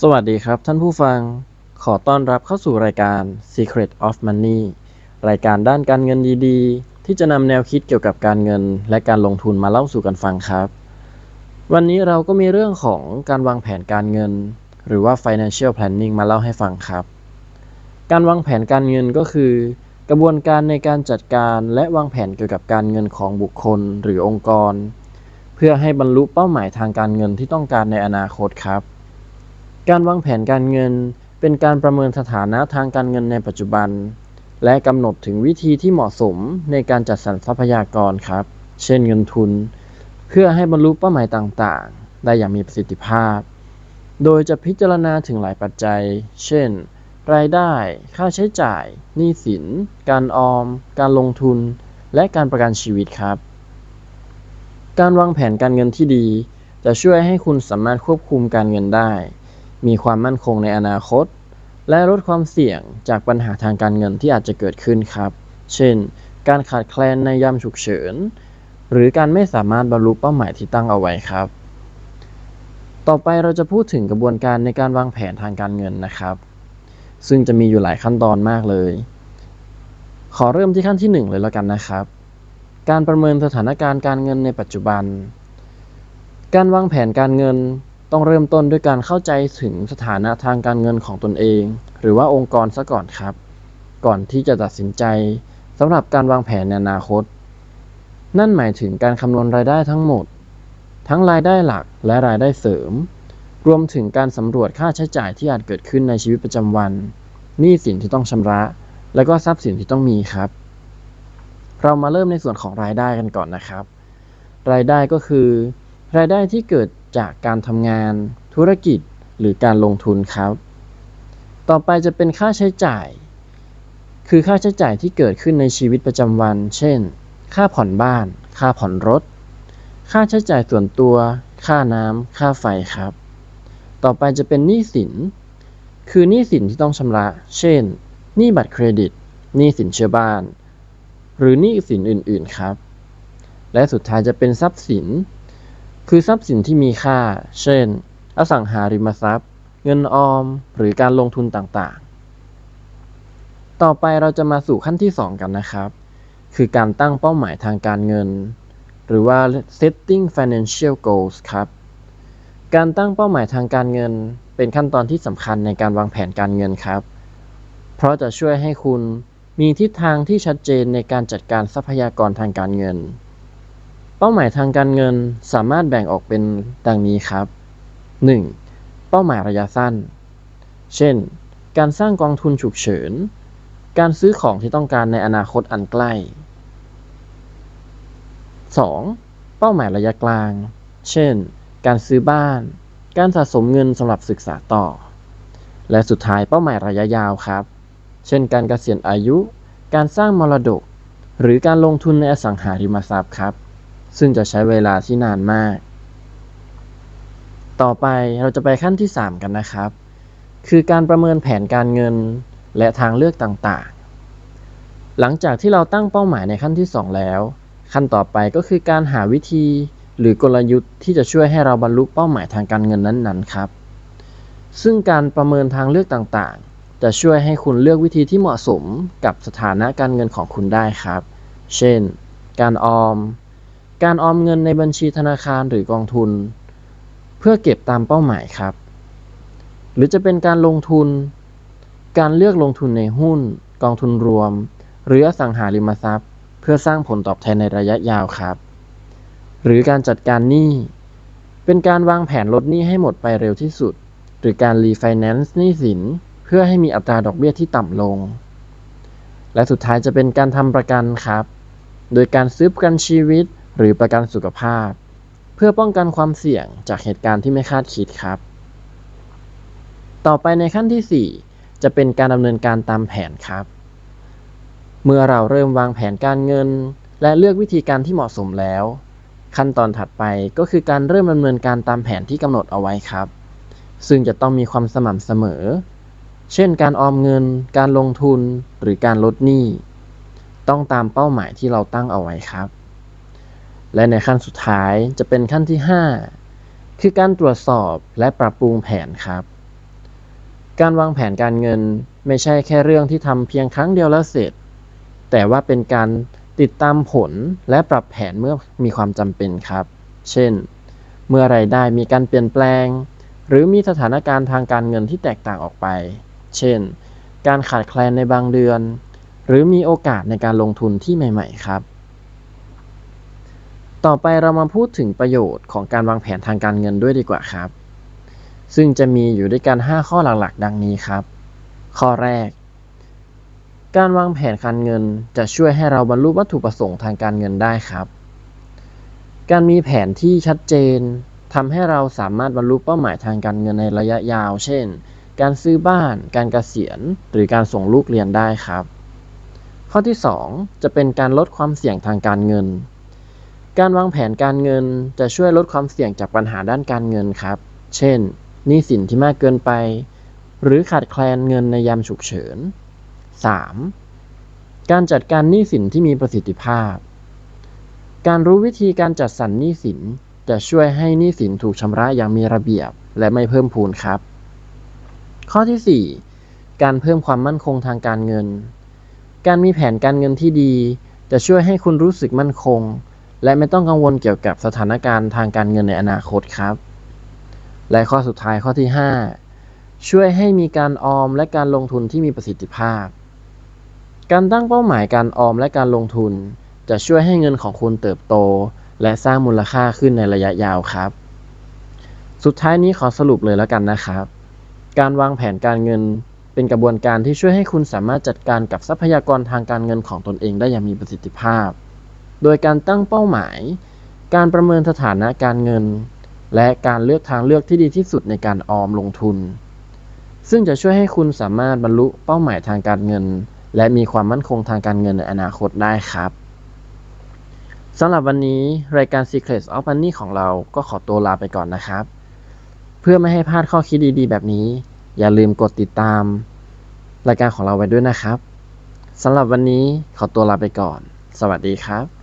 สวัสดีครับท่านผู้ฟัง ขอต้อนรับเข้าสู่รายการ Secret of Money รายการด้านการเงินดีๆ ที่จะนำแนวคิดเกี่ยวกับการเงิน และการลงทุนมาเล่าสู่กันฟังครับ วันนี้เราก็มีเรื่องของการวางแผนการเงิน หรือว่า financial planning มาเล่าให้ฟังครับ การวางแผนการเงินก็คือ กระบวนการในการจัดการและวางแผนเกี่ยวกับการเงินของบุคคลหรือองค์กร เพื่อให้บรรลุเป้าหมายทางการเงินที่ต้องการในอนาคตครับ การวางแผนการเงิน เป็นการประเมินสถานะทางการเงินในปัจจุบัน และกำหนดถึงวิธีที่เหมาะสมในการจัดสรรทรัพยากรครับ เช่นเงินทุน เพื่อให้บรรลุเป้าหมายต่างๆ ได้อย่างมีประสิทธิภาพ โดยจะพิจารณาถึงหลายปัจจัย เช่น รายได้ ค่าใช้จ่าย หนี้สิน การออม การลงทุน และการประกันชีวิตครับ การวางแผนการเงินที่ดี จะช่วยให้คุณสามารถควบคุมการเงินได้ มีความมั่นคงในอนาคต และลดความเสี่ยงจากปัญหาทางการเงินที่อาจจะเกิดขึ้นครับ เช่น การขาดแคลนในยามฉุกเฉิน หรือการไม่สามารถบรรลุเป้าหมายที่ตั้งเอาไว้ครับ ต่อไปเราจะพูดถึงกระบวนการในการวางแผนทางการเงินนะครับ ซึ่งจะมีอยู่หลายขั้นตอนมากเลย ขอเริ่มที่ขั้นที่หนึ่งเลยแล้วกันนะครับ การประเมินสถานการณ์การเงินในปัจจุบัน การวางแผนการเงิน ต้องเริ่มต้นด้วยการเข้าใจถึงสถานะทางการเงินของตนเอง หรือว่าองค์กรซะก่อนครับ ก่อนที่จะตัดสินใจสำหรับการวางแผนในอนาคต นั่นหมายถึงการคำนวณรายได้ทั้งหมด ทั้งรายได้หลักและรายได้เสริม รวมถึงการสำรวจค่าใช้จ่ายที่อาจเกิดขึ้นในชีวิตประจำวันหนี้สินที่ต้องชำระ และก็ทรัพย์สินที่ต้องมีครับ เรามาเริ่มในส่วนของรายได้กันก่อนนะครับ รายได้ก็คือ รายได้ที่เกิด จากการทำงาน ธุรกิจ หรือการลงทุนครับ ต่อไปจะเป็นค่าใช้จ่าย คือค่าใช้จ่ายที่เกิดขึ้นในชีวิตประจำวัน เช่น ค่าผ่อนบ้าน ค่าผ่อนรถ ค่าใช้จ่ายส่วนตัว ค่าน้ำ ค่าไฟครับ ต่อไปจะเป็นหนี้สิน คือหนี้สินที่ต้องชำระ เช่น หนี้บัตรเครดิต หนี้สินเชื่อบ้าน หรือหนี้สินอื่น ๆ ครับ และสุดท้ายจะเป็นทรัพย์สิน คือทรัพย์สินที่มีค่า เช่น อสังหาริมทรัพย์ เงินออม หรือการลงทุนต่างๆ ต่อไปเราจะมาสู่ขั้นที่ 2 กันนะครับ คือการตั้งเป้าหมายทางการเงิน หรือว่า setting financial goals ครับ การตั้งเป้าหมายทางการเงิน เป็นขั้นตอนที่สำคัญในการวางแผนการเงินครับ เพราะจะช่วยให้คุณมีทิศทางที่ชัดเจนในการจัดการทรัพยากรทางการเงิน เป้าหมายทางการเงินสามารถแบ่งออกเป็นดังนี้ครับ 1. เป้าหมายระยะสั้น เช่น การสร้างกองทุนฉุกเฉิน การซื้อของที่ต้องการในอนาคตอันใกล้ 2. เป้าหมายระยะกลาง เช่น การซื้อบ้าน การสะสมเงินสำหรับศึกษาต่อ และสุดท้ายเป้าหมายระยะยาวครับ เช่น การเกษียณอายุ การสร้างมรดก หรือการลงทุนในอสังหาริมทรัพย์ครับ ซึ่งจะใช้เวลาที่นานมาก ต่อไปเราจะไปขั้นที่ 3 กันนะครับ คือการประเมินแผนการเงินและทางเลือกต่างๆ หลังจากที่เราตั้งเป้าหมายในขั้นที่ 2 แล้ว ขั้นต่อไปก็คือการหาวิธีหรือกลยุทธ์ที่จะช่วยให้เราบรรลุเป้าหมายทางการเงินนั้นๆ ครับ ซึ่งการประเมินทางเลือกต่างๆ จะช่วยให้คุณเลือกวิธีที่เหมาะสมกับสถานะการเงินของคุณได้ครับ เช่น การออม การออมเงินในบัญชีธนาคารหรือกองทุน เพื่อเก็บตามเป้าหมายครับ หรือจะเป็นการลงทุน การเลือกลงทุนในหุ้น กองทุนรวม หรืออสังหาริมทรัพย์ เพื่อสร้างผลตอบแทนในระยะยาวครับ หรือการจัดการหนี้ เป็นการวางแผนลดหนี้ให้หมดไปเร็วที่สุด หรือการรีไฟแนนซ์หนี้สิน เพื่อให้มีอัตราดอกเบี้ยที่ต่ำลง และสุดท้ายจะเป็นการทำประกันครับ โดยการซื้อประกันชีวิต หรือประกันสุขภาพ เพื่อป้องกันความเสี่ยงจากเหตุการณ์ที่ไม่คาดคิดครับ ต่อไปในขั้นที่ 4 จะเป็นการดำเนินการตามแผนครับ เมื่อเราเริ่มวางแผนการเงิน และเลือกวิธีการที่เหมาะสมแล้ว ขั้นตอนถัดไปก็คือการเริ่มดำเนินการตามแผนที่กำหนดเอาไว้ครับ ซึ่งจะต้องมีความสม่ำเสมอ เช่น การออมเงิน การลงทุน หรือการลดหนี้ต้องตามเป้าหมายที่เราตั้งเอาไว้ครับ และในขั้นสุดท้ายจะเป็นขั้นที่ 5 คือการตรวจสอบและปรับปรุงแผนครับ การวางแผนการเงินไม่ใช่แค่เรื่องที่ทำเพียงครั้งเดียวแล้วเสร็จ แต่ว่าเป็นการติดตามผลและปรับแผนเมื่อมีความจำเป็นครับ เช่น เมื่อไรายได้มีการเปลี่ยนแปลง หรือมีสถานการณ์ทางการเงินที่แตกต่างออกไป เช่น การขาดแคลนในบางเดือน หรือมีโอกาสในการลงทุนที่ใหม่ ๆ ครับ ต่อไปเรามาพูดถึงประโยชน์ของการวางแผนทางการเงินด้วยดีกว่าครับ ซึ่งจะมีอยู่ด้วยกัน 5 ข้อหลักๆ ดังนี้ครับ ข้อแรก การวางแผนการเงินจะช่วยให้เราบรรลุวัตถุประสงค์ทางการเงินได้ครับ การมีแผนที่ชัดเจนทำให้เราสามารถบรรลุเป้าหมายทางการเงินในระยะยาว เช่น การซื้อบ้าน การเกษียณ หรือการส่งลูกเรียนได้ครับ ข้อที่ 2 จะเป็นการลดความเสี่ยงทางการเงิน การวางแผนการเงินจะช่วยลดความเสี่ยงจากปัญหาด้านการเงินครับ เช่น หนี้สินที่มากเกินไป หรือขาดแคลนเงินในยามฉุกเฉิน 3. การจัดการหนี้สินที่มีประสิทธิภาพ การรู้วิธีการจัดสรรหนี้สินจะช่วยให้หนี้สินถูกชำระอย่างมีระเบียบและไม่เพิ่มพูนครับ ข้อที่ 4 การเพิ่มความมั่นคงทางการเงิน การมีแผนการเงินที่ดี จะช่วยให้คุณรู้สึกมั่นคง และไม่ต้องกังวลเกี่ยวกับสถานการณ์ทางการเงินในอนาคตครับ และข้อสุดท้ายข้อที่ 5 ช่วยให้มีการออมและการลงทุนที่มีประสิทธิภาพ การตั้งเป้าหมายการออมและการลงทุน จะช่วยให้เงินของคุณเติบโต และสร้างมูลค่าขึ้นในระยะยาวครับ สุดท้ายนี้ขอสรุปเลยแล้วกันนะครับ การวางแผนการเงินเป็นกระบวนการที่ช่วยให้คุณสามารถจัดการกับทรัพยากรทางการเงินของตนเองได้อย่างมีประสิทธิภาพ โดยการตั้งเป้าหมาย การประเมินสถานะการเงิน และการเลือกทางเลือกที่ดีที่สุดในการออมลงทุน ซึ่งจะช่วยให้คุณสามารถบรรลุเป้าหมายทางการเงิน และมีความมั่นคงทางการเงินในอนาคตได้ครับสำหรับวันนี้รายการ Secrets of Money ของเราก็ขอตัวลาไปก่อนนะครับ เพื่อไม่ให้พลาดข้อคิดดีๆ แบบนี้ อย่าลืมกดติดตาม รายการของเราไว้ด้วยนะครับสำหรับวันนี้ขอตัวลาไปก่อน สวัสดีครับ